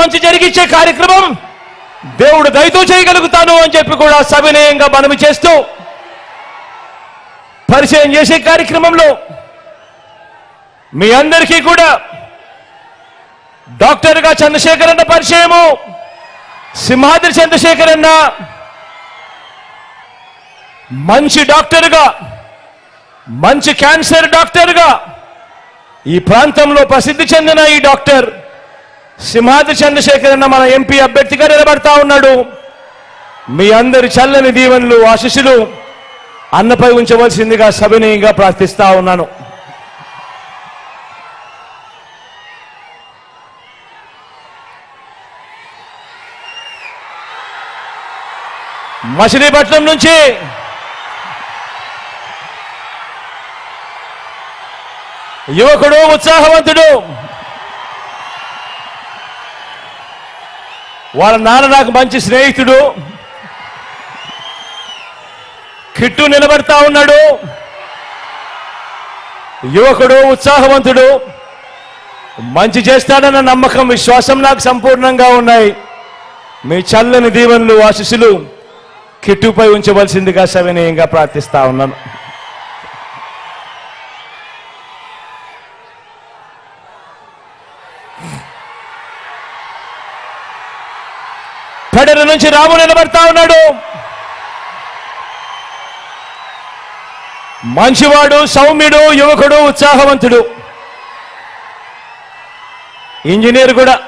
మంచి జరిగించే కార్యక్రమం. దేవుడు దయతో చేయగలుగుతాను అని చెప్పి కూడా సవినయంగా మనవి చేస్తూ పరిచయం చేసే కార్యక్రమంలో మీ అందరికీ కూడా డాక్టర్గా చంద్రశేఖర్ అన్న పరిచయము సింహాద్రి చంద్రశేఖర్ అన్న మంచి డాక్టర్గా మంచి క్యాన్సర్ డాక్టర్గా ఈ ప్రాంతంలో ప్రసిద్ధి చెందిన ఈ డాక్టర్ సింహాద్రి చంద్రశేఖర్ అన్న మన ఎంపీ అభ్యర్థిగా నిలబడతా ఉన్నాడు. మీ అందరి చల్లని దీవెనలు ఆశీస్సులు అన్నపై ఉంచవలసిందిగా సవినీయంగా ప్రార్థిస్తా ఉన్నాను. మచిలీపట్నం నుంచి యువకుడు ఉత్సాహవంతుడు వాళ్ళ నాన్న నాకు మంచి స్నేహితుడు. కిట్టు నిలబడతా ఉన్నాడు. యువకుడు ఉత్సాహవంతుడు. మంచి చేస్తాడన్న నమ్మకం విశ్వాసం నాకు సంపూర్ణంగా ఉన్నాయి. మీ చల్లని దీవెనలు ఆశిస్సులు కిట్టుపై ఉంచవలసిందిగా సవినయంగా ప్రార్థిస్తా ఉన్నాను. పెడల నుంచి రాము నిలబడతా ఉన్నాడు. మంచివాడు సౌమ్యుడు యువకుడు ఉత్సాహవంతుడు. ఇంజనీర్ కూడా.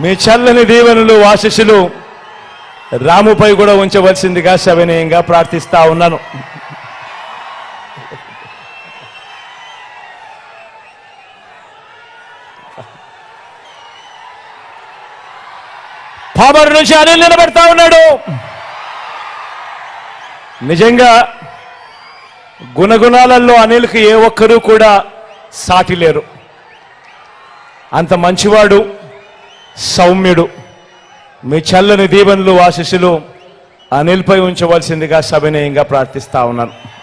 మీ చల్లని దీవెనలు ఆశీస్సులు రాముపై కూడా ఉంచవలసిందిగా సవినయంగా ప్రార్థిస్తా ఉన్నాను. పామరు నుంచి అనిల్ నిలబడతా ఉన్నాడు. నిజంగా గుణగుణాలలో అనిల్కి ఏ ఒక్కరూ కూడా సాటి లేరు. అంత మంచివాడు సౌమ్యుడు. మీ చల్లని దీవెనలు ఆశిస్సులు అనిల్పై ఉంచవలసిందిగా సవినయంగా ప్రార్థిస్తా ఉన్నాను.